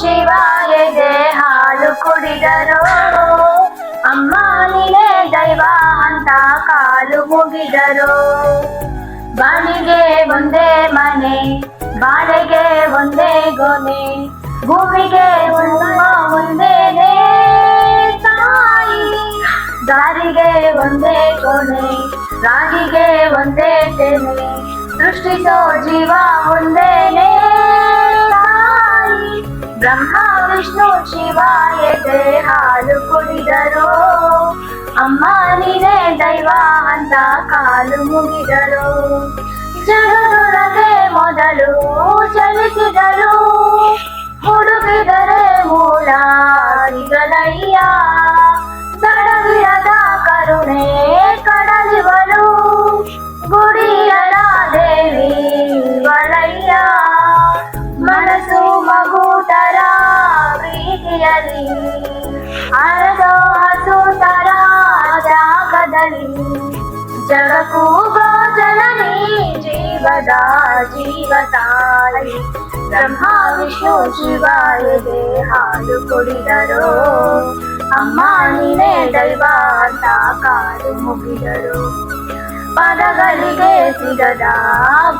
ಶಿವಾಯಗೆ ಹಾಲು ಕುಡಿದರು. ಅಮ್ಮ ನೀನೇ ದೈವ ಅಂತ ಕಾಲು ಮುಗಿದರು. ಬಾಳಿಗೆ ಒಂದೇ ಮನೆ, ಬಾಳೆಗೆ ಒಂದೇ ಗೊನೆ ಭೂಮಿಗೆ ಒಂದೇ ತಾಯಿ. ದಾರಿಗೆ ಒಂದೇ ಕೊನೆ ರಾಗಿಗೆ ಒಂದೇ ತೆನೆ, ಸೃಷ್ಟಿಸೋ ಜೀವ ಒಂದೇನೆ ಬ್ರಹ್ಮ ವಿಷ್ಣು ಶಿವ ಎದೆ ಹಾಲು ಕುಡಿದರು ಅಮ್ಮ ನೀನೇ ದೈವ ಅಂತ ಕಾಲು ಮುಗಿದರು ಜಗದೊಳಗೆ ಮೊದಲು ಚಲಿಸಿದರು ಹುಡುಕಿದರೆ ಮೂಲ ಸಿಗಲಯ್ಯ ಅರದೋ ಹಸು ತರ ಜಾಗದಲ್ಲಿ ಜಗಕ್ಕೂ ಗೋಜನನಿ ಜೀವದ ಜೀವತಾಯಿ. ಬ್ರಹ್ಮ, ವಿಷ್ಣು ಶಿವಾಯಗೆ ಹಾಲು ಕುಡಿದರು. ಅಮ್ಮ, ನೀನೇ ದೈವ ಅಂತ ಕಾಲು ಮುಗಿದರು. ಪದಗಳಿಗೆ ಸಿಗದ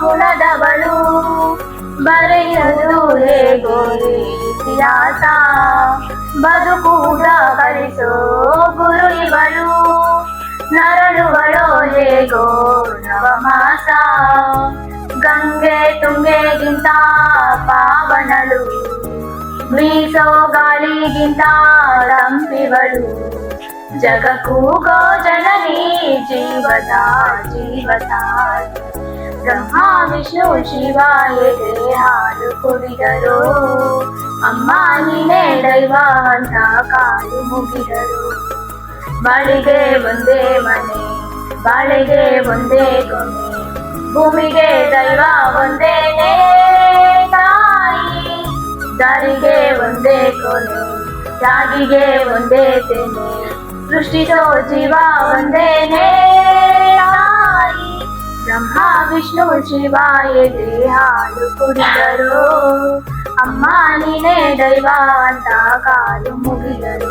ಗುಣದವಳು. ಬರೆಯಲು ಹೇಗೋ ಇತಿಹಾಸ ನರಳುವಳೋ ಹೇಗೋ ನವಮಾಸ ಗಂಗೆ ತುಂಗೆಗಿಂತ ಪಾವನಳು ಬೀಸೋ ಗಾಳಿಗಿಂತ ತಂಪಿವಳು ಜಗಕ್ಕೂ ಗೋ ಜನನಿ ಜೀವದ ಜೀವತಾಯಿ ಬ್ರಹ್ಮ ವಿಷ್ಣು ಶಿವ ಎದೆ ಹಾಲು ಕುಡಿದರು ಅಮ್ಮ ನೀನೇ ದೈವ ಅಂತ ಕಾಲು ಮುಗಿದರು ಬಾಳಿಗೆ ಒಂದೇ ಮನೆ, ಬಾಳೆಗೆ ಒಂದೇ ಕೊನೆ ಭೂಮಿಗೆ ದೈವ ಒಂದೇ ತಾಯಿ. ದಾರಿಗೆ ಒಂದೇ ಕೊನೆ ಜಾಗಿಗೆ ಒಂದೇ ತೆನೆ, ಸೃಷ್ಟಿಸೋ ಜೀವ ಒಂದೇ ತಾಯಿ. ಬ್ರಹ್ಮ, ವಿಷ್ಣು, ಶಿವ, ಎದೆ, ಹಾಲು ಕುಡಿದರು. ಅಮ್ಮ, ನೀನೇ ದೈವ ಅಂತ ಕಾಲು ಮುಗಿದರು.